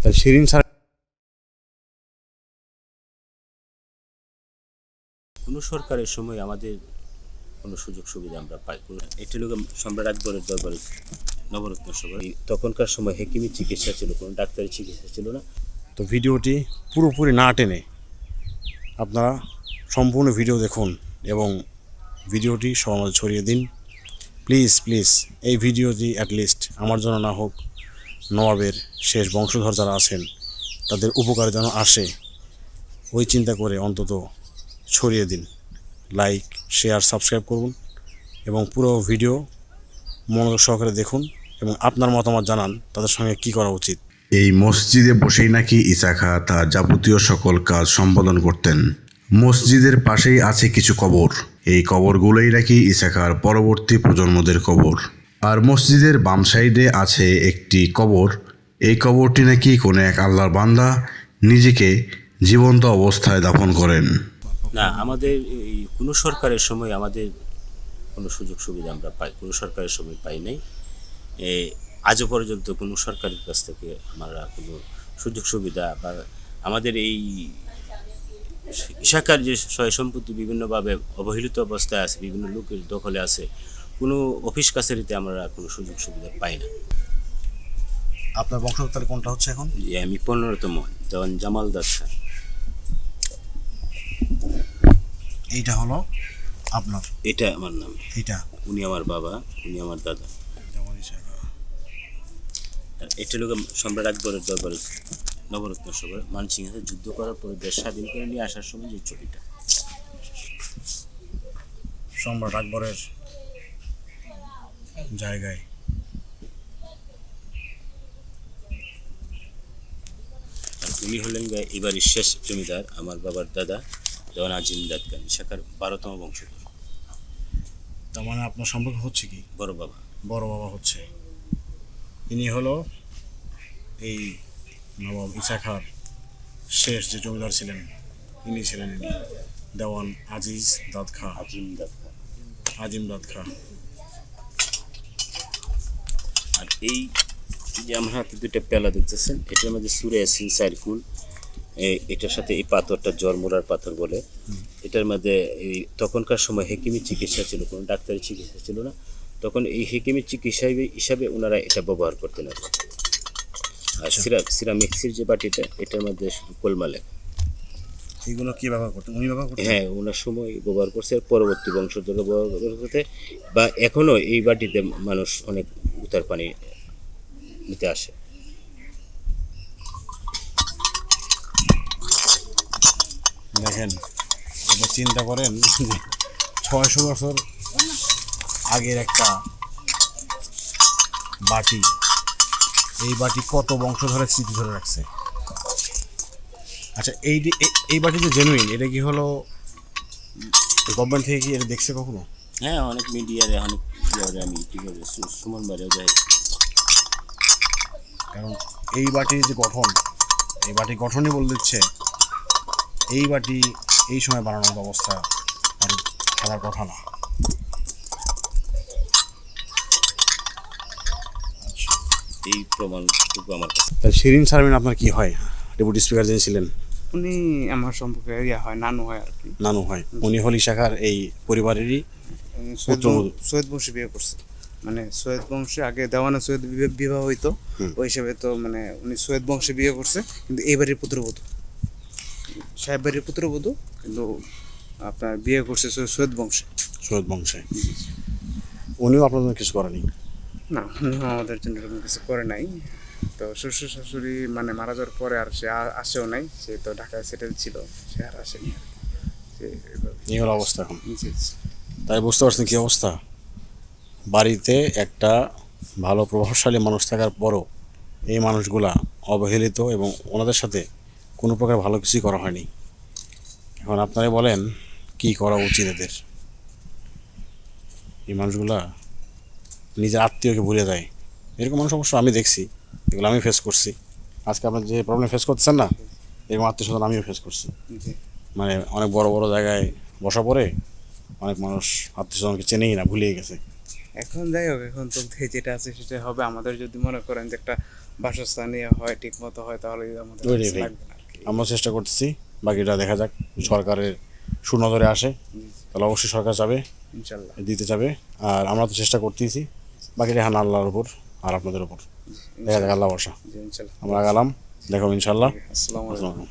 তাহলে শিরিন স্যার কোনো সরকারের সময় আমাদের কোনো সুযোগ সুবিধা আমরা পাই। এটি লোক সম্রাট আকবরের দরবারে নবরত্ন সভা তখনকার সময় হেকিমি চিকিৎসা ছিল কোনো ডাক্তারি চিকিৎসা ছিল না। তো ভিডিওটি পুরোপুরি না টেনে আপনারা সম্পূর্ণ ভিডিও দেখুন এবং ভিডিওটি মাঝে ছড়িয়ে দিন। প্লিজ প্লিজ এই ভিডিওটি অ্যাটলিস্ট আমার জন্য না হোক নবাবের শেষ বংশধর যারা আছেন, তাদের উপকারে যেন আসে, ওই চিন্তা করে অন্তত ছড়িয়ে দিন। লাইক শেয়ার সাবস্ক্রাইব করুন এবং পুরো ভিডিও মনোযোগ সহকারে দেখুন এবং আপনার মতামত জানান, তাদের সঙ্গে কি করা উচিত। এই মসজিদে বসেই নাকি ইসাখা তার যাবতীয় সকল কাজ সম্পাদন করতেন। মসজিদের পাশেই আছে কিছু কবর। এই কবরগুলোই নাকি ইসাখার পরবর্তী প্রজন্মদের কবর। আর মসজিদের বাম সাইডে আছে একটি কবর। এই কবরটি নাকি কোনো এক আল্লাহর বান্দা নিজেকে জীবন্ত অবস্থায় দাফন করেন? না, আমাদের এই কোনো সরকারের সময় আমাদের কোনো সুযোগ সুবিধা আমরা পাই, কোনো সরকারের সময় পাই নাই। আজও পর্যন্ত কোনো সরকারের কাছ থেকে আমরা কোনো সুযোগ সুবিধা বা আমাদের এই ইশাকার যে সম্পত্তি বিভিন্নভাবে অবহেলিত অবস্থায় আছে, বিভিন্ন লোকের দখলে আছে কোনো অফিস কাছারিতে আমরা কোনো সুযোগ সুবিধা পাই না। আপনার বংশধর তাহলে কোনটা হচ্ছে এখন? যে আমি পনেরোতম যেমন জামাল দাস খান এইটা হলো আপনার? এটা আমার নাম। এটা উনি আমার বাবা উনি আমার দাদা। আর এটা লোক সম্রাট আকবরের দরবারে নবরত্ন সভা মানসিং সাথে যুদ্ধ করার পরে দেশ স্বাধীন করে নিয়ে আসার সময় যে ছবিটা। সম্রাট আকবরের জায়গায়। উনি হলেন এবারের শেষ জমিদার আমার বাবার দাদা যেমন আজিম দাদ খান শাখার বারোতম বংশধর। তার মানে আপনার সম্পর্ক হচ্ছে কি? বড় বাবা। বড় বাবা হচ্ছে। ইনি হলো এই নবাব ইসাখার শেষ যে জমিদার ছিলেন ইনি ছিলেন ইনি দেওয়ান আজিজ দাদ খা আজিম দাদ খান আজিম দাদ খা আর এই যে আমার হাতে দুইটা পেলা দেখতেছেন এটার মধ্যে সুরে আসিন সাইরকুল এটার সাথে এই পাথরটা জন্মরার পাথর বলে। এটার মধ্যে এই তখনকার সময় হেকিমি চিকিৎসা ছিল কোনো ডাক্তারি চিকিৎসা ছিল না। তখন এই হেকিমি চিকিৎসা হিসাবে ওনারা এটা ব্যবহার করতেন আর। আর সিরা সিরামিক্সির যে বাটিটা এটার মধ্যে শুধু কলমা লেখা এইগুলো কি ব্যবহার করতেন? উনি ব্যবহার করতেন? হ্যাঁ ওনার সময় ব্যবহার করছে আর পরবর্তী বংশধর ব্যবহার করতে। বা এখনও এই বাটিতে মানুষ অনেক উতার পানি নিতে আসে। দেখেন চিন্তা করেন ছয়শো বছর আগের একটা বাটি এই বাটি কত বংশ ধরে স্মৃতি ধরে রাখছে? আচ্ছা এই যে- এই- এই বাটি যে জেনুইন এটা কি হলো গভর্নমেন্ট থেকে কি এটা দেখছে কখনো? হ্যাঁ অনেক মিডিয়ারে অনেক ইয়ে আমি কীভাবে সুমন বাড়িও যাই। কারণ এই বাটির যে গঠন এই বাটির গঠনই বলে দিচ্ছে এই বাটি এই সময় বানানোর ব্যবস্থা আর থাকার কথা না। এই প্রমাণটুকু আমার কাছে। তাহলে শিরিন শারমিন আপনার কি হয়? ডেপুটি স্পিকার যিনি ছিলেন। উনি আমার সম্পর্কে ইয়া হয় নানু হয় আর কি। নানু হয়। উনি হলি শাখার এই পরিবারেরই সৈয়দ বংশী বিয়ে করছে। মানে সৈয়দ বংশে আগে দেওয়ানা সৈয়দ বিবাহ হইতো। ওই হিসাবে তো মানে উনি সৈয়দ বংশে বিয়ে করছে কিন্তু এই বাড়ির পুত্রবধূ। সাহেব বাড়ির পুত্রবধূ কিন্তু আপনার বিয়ে করছে সৈয়দ বংশে। সৈয়দ বংশে। উনিও আপনার জন্য কিছু করেনি? না আমাদের জন্য কিছু করে নাই। তো শ্বশুর শাশুড়ি মানে মারা যাওয়ার পরে আর সে আসেও নাই সে তো ঢাকায় সেটেল ছিল সে আর আসেনি আর কি। এই হলো অবস্থা এখন। জি। তাই বুঝতে পারছেন কী অবস্থা? বাড়িতে একটা ভালো প্রভাবশালী মানুষ থাকার পরও এই মানুষগুলা অবহেলিত এবং ওনাদের সাথে কোনো প্রকার ভালো কিছুই করা হয়নি। এখন আপনারা বলেন কি করা উচিত এদের? এই মানুষগুলা নিজের আত্মীয়কে ভুলে যায়। এরকম মানুষ অবশ্য আমি দেখছি এগুলো আমি ফেস করছি। আজকে আপনার যে প্রবলেম ফেস করতেছেন না এরকম আত্মীয় স্বজন আমিও ফেস করছি। মানে অনেক বড় বড় জায়গায় বসা পড়ে অনেক মানুষ আত্মীয় স্বজনকে চেনেই না ভুলেই গেছে। এখন যাই হোক এখন তো যেটা আছে সেটা হবে। আমাদের যদি মনে করেন যে একটা বাসস্থানীয় হয় ঠিক মতো হয় তাহলে আমাদের। লাগবে না আমরা চেষ্টা করতেছি বাকিটা দেখা যাক। সরকারের সুনজরে আসে তাহলে অবশ্যই সরকার যাবে ইনশাল্লাহ। দিতে যাবে। আর আমরা তো চেষ্টা করতেছি বাকিটা হান আল্লাহর উপর আর আপনাদের উপর। দেখা যাক আল্লাহ বসা আমরা গেলাম দেখো ইনশাল্লাহ। আসসালামু আলাইকুম।